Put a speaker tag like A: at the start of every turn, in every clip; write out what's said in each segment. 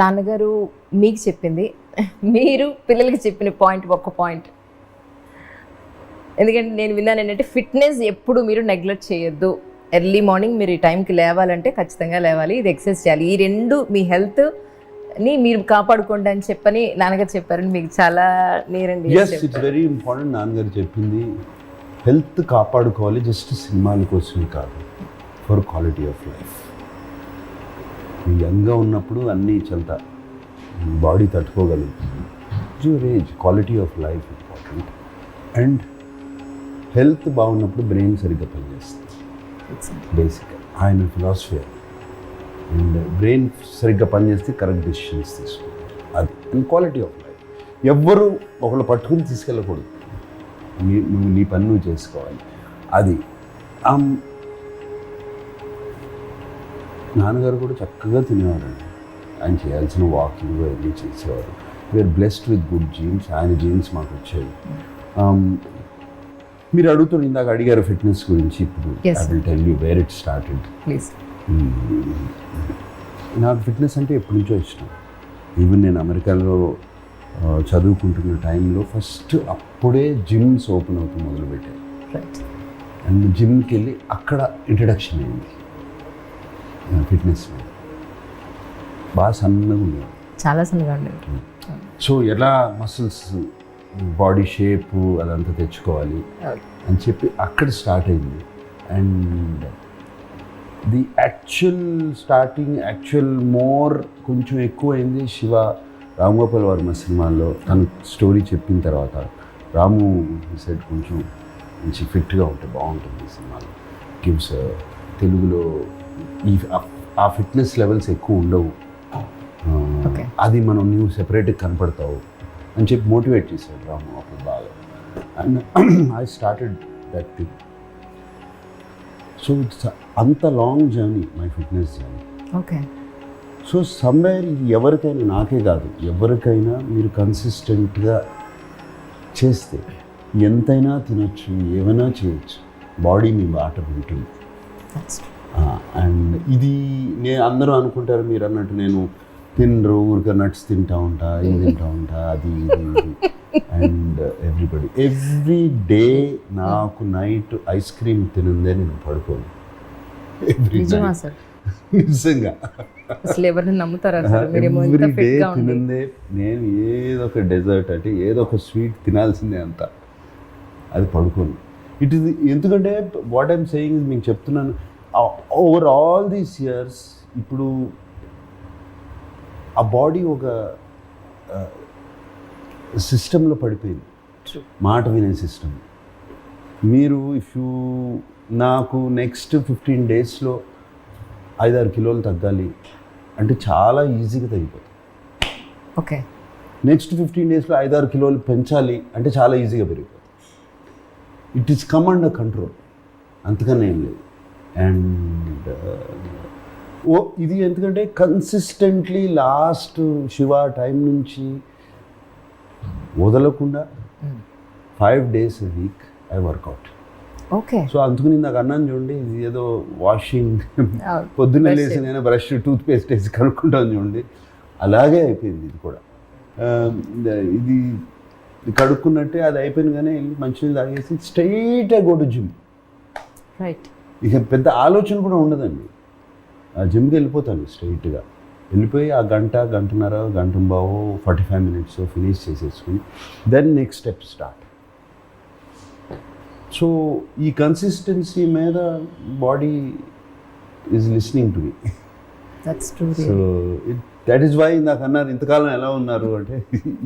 A: నాన్నగారు మీకు చెప్పింది. మీరు పిల్లలకి చెప్పిన పాయింట్ ఒక్క పాయింట్. ఎందుకంటే నేను విన్నాను ఏంటంటే ఫిట్నెస్ ఎప్పుడు మీరు నెగ్లెక్ట్ చేయొద్దు. ఎర్లీ మార్నింగ్ మీరు ఈ టైంకి లేవాలంటే ఖచ్చితంగా లేవాలి. ఇది ఎక్సర్సైజ్ చేయాలి. ఈ రెండు మీ హెల్త్ని మీరు కాపాడుకోండి అని చెప్పని నాన్నగారు చెప్పారని మీకు చాలా నేరండి
B: ఇట్స్ వెరీ ఇంపార్టెంట్ నాన్నగారు చెప్పింది. హెల్త్ కాపాడుకోవాలి. జస్ట్ సినిమాల కోసమే కాదు. ఫర్ క్వాలిటీ ఆఫ్ లైఫ్ యంగ్గా ఉన్నప్పుడు అన్నీ చెంత body తట్టుకోగలుగుతుంది your age quality of life important and health బాగున్నప్పుడు బ్రెయిన్ సరిగ్గా పనిచేస్తుంది. బేసిక్ ఆయన ఫిలాసఫీ అండ్ బ్రెయిన్ సరిగ్గా పనిచేస్తే కరెక్ట్ డెసిషన్స్ తీసుకుంటాం అది అండ్ క్వాలిటీ ఆఫ్ లైఫ్ ఎవ్వరూ ఒకళ్ళు పట్టుకుని తీసుకెళ్ళకూడదు. నీ నువ్వు నీ పని నువ్వు చేసుకోవాలి. అది um, నాన్నగారు కూడా చక్కగా తినేవారండి. ఆయన చేయాల్సిన వాకింగ్ అన్నీ చేసేవారు. We're blessed with good genes ఆయన జీన్స్ మాకు వచ్చాయి. ఆమ్, మీరు అడుగుతున్న ఇందాక అడిగారు ఫిట్నెస్ గురించి ఇప్పుడు
A: Yes,
B: I will tell you where it started
A: please
B: నాకు ఫిట్నెస్ అంటే ఎప్పటి నుంచో ఇష్టం. ఈవెన్ నేను అమెరికాలో చదువుకుంటున్న టైంలో ఫస్ట్ అప్పుడే జిమ్స్ ఓపెన్ అవుతూ మొదలుపెట్టాను అండ్ జిమ్కి వెళ్ళి అక్కడ ఇంట్రడక్షన్ అయింది. ఫిట్నెస్. మీద బాగా సన్నగా ఉండేది
A: చాలా సన్నగా ఉండేది
B: సో ఎలా మసిల్స్ బాడీ షేప్ అదంతా తెచ్చుకోవాలి అని చెప్పి అక్కడ స్టార్ట్ అయింది. And the actual starting actual more కొంచెం ఎక్కువ అయింది శివ రామ్ గోపాల్ వర్మ సినిమాల్లో తన స్టోరీ చెప్పిన తర్వాత రాము సెట్ కొంచెం మంచి ఫిట్గా ఉంటే బాగుంటుంది సినిమాలో. గివ్స్ తెలుగులో ఈ ఆ- ఫిట్నెస్ లెవెల్స్ ఎక్కువ ఉండవు. అది మనం నువ్వు సెపరేట్గా కనపడతావు అని చెప్పి మోటివేట్ చేశాడు రాము అప్పుడు బాగా. And I started that thing so it's అంత long journey my fitness journey
A: okay.
B: So somewhere ఇది ఎవరికైనా నాకే కాదు ఎవరికైనా మీరు కన్సిస్టెంట్గా చేస్తే ఎంతైనా తినొచ్చు ఏమైనా చేయొచ్చు. బాడీ మీ బాట ఉంటుంది. అండ్ ఇది నేను అందరూ అనుకుంటారు మీరు అన్నట్టు నేను తినరు ఊరికే నట్స్ తింటా ఉంటా ఇది తింటా ఉంటా అది ఇది అండ్ ఎవ్రీబడి ఎవ్రీ డే నాకు నైట్ ఐస్ క్రీమ్ తినుందే నేను పడుకోను. ఎవ్రీ నిజంగా.
A: అసలు ఎవరిని నమ్ముతారా
B: ఎవ్రీ డే తినందే నేను ఏదో ఒక డెజర్ట్ అంటే ఏదో ఒక స్వీట్ తినాల్సిందే అంత. అది పడుకోను. ఇట్ ఇస్ ఎందుకంటే వాట్ ఐమ్ సేయింగ్ మీకు చెప్తున్నాను ఓవర్ ఆల్ దీస్ ఇయర్స్ ఇప్పుడు ఆ బాడీ ఒక సిస్టంలో పడిపోయింది. మాట వినే సిస్టమ్ మీరు ఇఫ్ యూ నాకు నెక్స్ట్ ఫిఫ్టీన్ డేస్లో ఐదారు కిలోలు తగ్గాలి అంటే చాలా ఈజీగా తగ్గిపోతుంది.
A: ఓకే
B: నెక్స్ట్ ఫిఫ్టీన్ డేస్లో ఐదారు కిలోలు పెంచాలి అంటే చాలా ఈజీగా పెరిగిపోతుంది. It is come under control అంతకన్నా ఏం లేదు. అండ్ ఓ ఇది ఎందుకంటే కన్సిస్టెంట్లీ లాస్ట్ శివ టైం నుంచి వదలకుండా five days week I work out
A: okay
B: so అందుకని నాకు అన్నాను చూడండి ఇది ఏదో వాషింగ్ పొద్దున్న
A: brush
B: లేచి నేను బ్రష్ టూత్ పేస్ట్ వేసి కనుక్కుంటాను చూడండి. అలాగే అయిపోయింది ఇది కూడా. ఆ, ఇది కడుక్కున్నట్టే అది అయిపోయింది కానీ వెళ్ళి మంచినీళ్ళు తాగేసి స్ట్రైట్గా గో టు జిమ్
A: రైట్
B: ఇక పెద్ద ఆలోచన కూడా ఉండదండి. ఆ జిమ్కి వెళ్ళిపోతాను స్ట్రైట్గా వెళ్ళిపోయి ఆ గంట గంటన్నర గంట బావు ఫార్టీ ఫైవ్ మినిట్స్ ఫినిష్ చేసేసుకుని then next step start so ఈ కన్సిస్టెన్సీ మీద body is listening to me so that is why నాకు అన్నారు ఇంతకాలం ఎలా ఉన్నారు? అంటే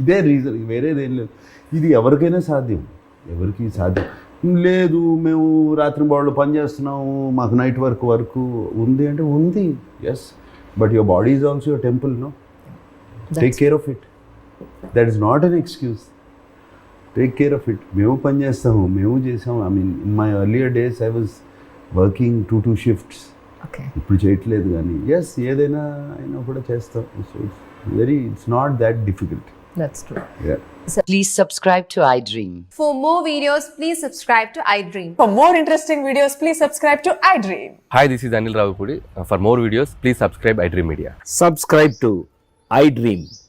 B: ఇదే రీజన్ వేరేది ఏం లేదు. ఇది ఎవరికైనా సాధ్యం. ఎవరికి సాధ్యం. లేదు మేము రాత్రి బాళ్ళు పని చేస్తున్నాము మాకు నైట్ వర్క్ వర్క్ ఉంది అంటే ఉంది. Yes but your body is also your temple no take care of it that is not an excuse take care of it మేము పని చేస్తాము మేము చేసాము. I mean in my earlier days I was working two two shifts ఇప్పుడు చేయట్లేదు కానీ yes ఏదైనా అయినా కూడా చేస్తాం. So it's very it's not that difficult
A: That's true. Yeah.
C: So please subscribe to iDream.
D: For more videos, please subscribe to iDream.
E: For more interesting videos, please subscribe to iDream.
F: Hi, this is Anil Ravapudi. Uh, for more videos, please subscribe iDream Media.
G: Subscribe to iDream.